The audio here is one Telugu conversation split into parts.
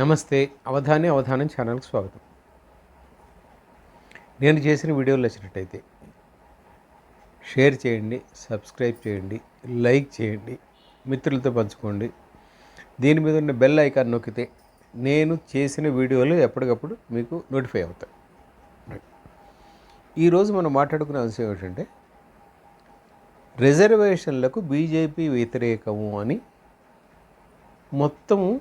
నమస్తే అవధాని అవధానం ఛానల్కి స్వాగతం. నేను చేసిన వీడియోలు నచ్చినట్టయితే షేర్ చేయండి సబ్స్క్రైబ్ చేయండి లైక్ చేయండి మిత్రులతో పంచుకోండి. దీని మీద ఉన్న బెల్ ఐకాన్ నొక్కితే నేను చేసిన వీడియోలు ఎప్పటికప్పుడు మీకు నోటిఫై అవుతాయి. ఈరోజు మనం మాట్లాడుకునే అంశం ఏమిటంటే రిజర్వేషన్లకు బీజేపీ వ్యతిరేకము అని మొత్తము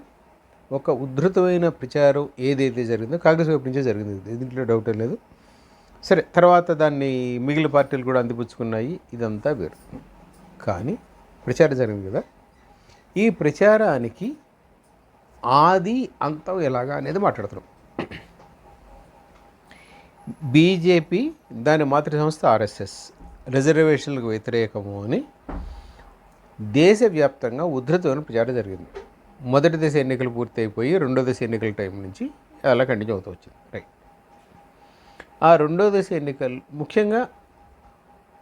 ఒక ఉద్ధృతమైన ప్రచారం ఏదైతే జరిగిందో కాంగ్రెస్ వైపు నుంచే జరిగింది. దీంట్లో డౌట్ లేదు. సరే తర్వాత దాన్ని మిగిలిన పార్టీలు కూడా అందిపుచ్చుకున్నాయి. ఇదంతా వేరు. కానీ ప్రచారం జరిగింది కదా. ఈ ప్రచారానికి ఆది అంతం ఎలాగా అనేది మాట్లాడుతున్నాం. బీజేపీ దాని మాతృ సంస్థ ఆర్ఎస్ఎస్. రిజర్వేషన్లకు వ్యతిరేకము అని దేశవ్యాప్తంగా ఉద్ధృతమైన ప్రచారం జరిగింది. మొదటి దశ ఎన్నికలు పూర్తి అయిపోయి రెండో దశ ఎన్నికల టైం నుంచి అలా కంటిన్యూ అవుతూ వచ్చింది. రైట్ ఆ రెండో దశ ఎన్నికలు ముఖ్యంగా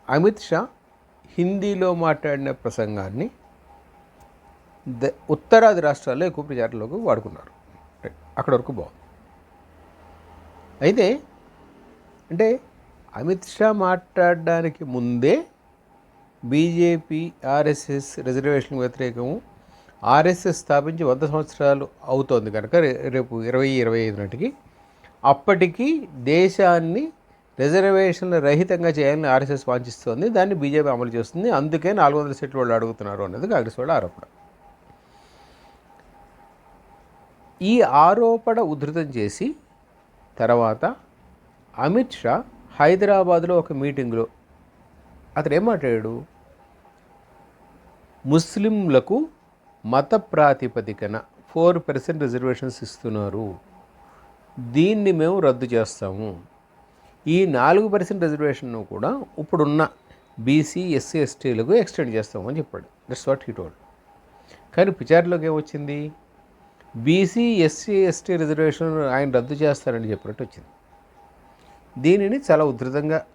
అమిత్ షా హిందీలో మాట్లాడిన ప్రసంగాన్ని ద ఉత్తరాది రాష్ట్రాల్లో ఎక్కువ ప్రచారంలోకి వాడుకున్నారు. రైట్ అక్కడ వరకు బాగుంది. అయితే అంటే అమిత్ షా మాట్లాడడానికి ముందే బీజేపీ ఆర్ఎస్ఎస్ రిజర్వేషన్ వ్యతిరేకము ఆర్ఎస్ఎస్ స్థాపించి వంద సంవత్సరాలు అవుతోంది కనుక రేపు ఇరవై ఇరవై ఐదు నాటికి. అప్పటికి దేశాన్ని రిజర్వేషన్ల రహితంగా చేయాలని ఆర్ఎస్ఎస్ వాంఛిస్తోంది. దాన్ని బీజేపీ అమలు చేస్తుంది. అందుకే నాలుగు వందల సీట్లు వాళ్ళు అడుగుతున్నారు అన్నది కాంగ్రెస్ వాళ్ళ ఆరోపణ. ఈ ఆరోపణ ఉధృతం చేసి తర్వాత అమిత్ షా హైదరాబాద్లో ఒక మీటింగ్లో అతను ఏం మాట్లాడాడు? ముస్లింలకు మత ప్రాతిపదికన ఫోర్ పర్సెంట్ రిజర్వేషన్స్ ఇస్తున్నారు. దీన్ని మేము రద్దు చేస్తాము. ఈ నాలుగు పర్సెంట్ రిజర్వేషన్ను కూడా ఇప్పుడున్న బీసీ ఎస్సీ ఎస్టీలకు ఎక్స్టెండ్ చేస్తామని చెప్పాడు. దట్స్ వాట్ హీ టోల్డ్ కానీ పిచారిలోకి ఏమొచ్చింది బీసీ ఎస్సీ ఎస్టీ రిజర్వేషన్ ఆయన రద్దు చేస్తారని చెప్పినట్టు వచ్చింది. దీనిని చాలా ఉధృతంగా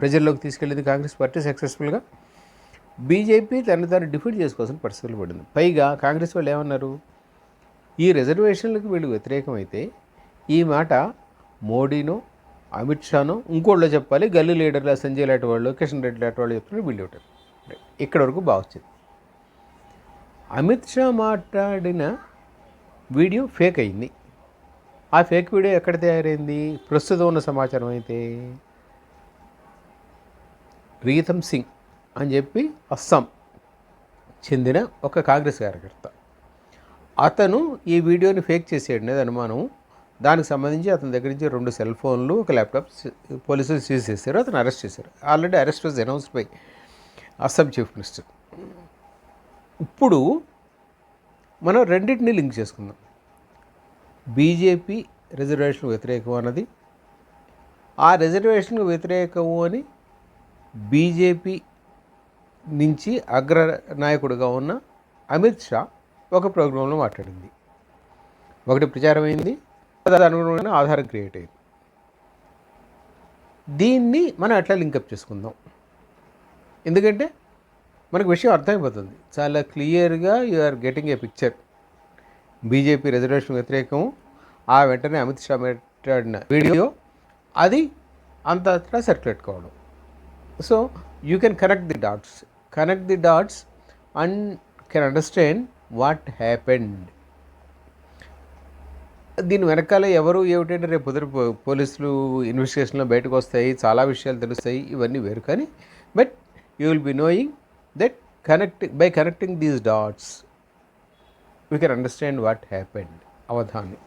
ప్రజల్లోకి తీసుకెళ్ళింది కాంగ్రెస్ పార్టీ సక్సెస్ఫుల్గా బీజేపీ తను తాను డిఫీట్ చేసుకోవాల్సిన పరిస్థితులు పడింది. పైగా కాంగ్రెస్ వాళ్ళు ఏమన్నారు? ఈ రిజర్వేషన్లకు వీళ్ళు వ్యతిరేకమైతే ఈ మాట మోడీను అమిత్ షాను ఇంకోళ్ళు చెప్పాలి గల్లీ లీడర్లు సంజయ్ లాంటి వాళ్ళు కిషన్ రెడ్డి లాంటి వాళ్ళు చెప్తున్నారు వీళ్ళు ఒకటి ఇక్కడ వరకు బాగా వచ్చింది. అమిత్ షా మాట్లాడిన వీడియో ఫేక్ అయింది. ఆ ఫేక్ వీడియో ఎక్కడ తయారైంది? ప్రస్తుతం ఉన్న సమాచారం అయితే రీతం సింగ్ అని చెప్పి అస్సాం చెందిన ఒక కాంగ్రెస్ కార్యకర్త. అతను ఈ వీడియోని ఫేక్ చేసేయడం అనేది అనుమానం. దానికి సంబంధించి అతని దగ్గర నుంచి రెండు సెల్ ఫోన్లు ఒక ల్యాప్టాప్ పోలీసులు సీజ్ చేశారు అతను అరెస్ట్ చేశారు. Already arrest was announced by Assam chief minister. ఇప్పుడు మనం రెండింటిని లింక్ చేసుకుందాం. బీజేపీ రిజర్వేషన్ వ్యతిరేకం అన్నది ఆ రిజర్వేషన్ వ్యతిరేకము అని బీజేపీ నుంచి అగ్ర నాయకుడిగా ఉన్న అమిత్ షా ఒక ప్రోగ్రాంలో మాట్లాడింది. ఒకటి ప్రచారమైంది అనుగుణమైన ఆధారం క్రియేట్ అయింది. దీన్ని మనం అట్లా లింకప్ చేసుకుందాం? ఎందుకంటే మనకు విషయం అర్థమైపోతుంది. చాలా క్లియర్గా you are getting a picture. BJP reservation వ్యతిరేకం ఆ వెంటనే అమిత్ షా మాట్లాడిన వీడియో అది అంతా సర్క్యులేట్ కావడం. So you can connect the dots. Connect the dots and can understand what happened దీని వెనకాల ఎవరు ఏమిటంటే రేపు పొద్దున పోలీసులు ఇన్వెస్టిగేషన్లో బయటకు వస్తాయి చాలా విషయాలు తెలుస్తాయి ఇవన్నీ వేరు. కానీ but you will be knowing that connect by connecting these dots we can understand what happened Avadhani.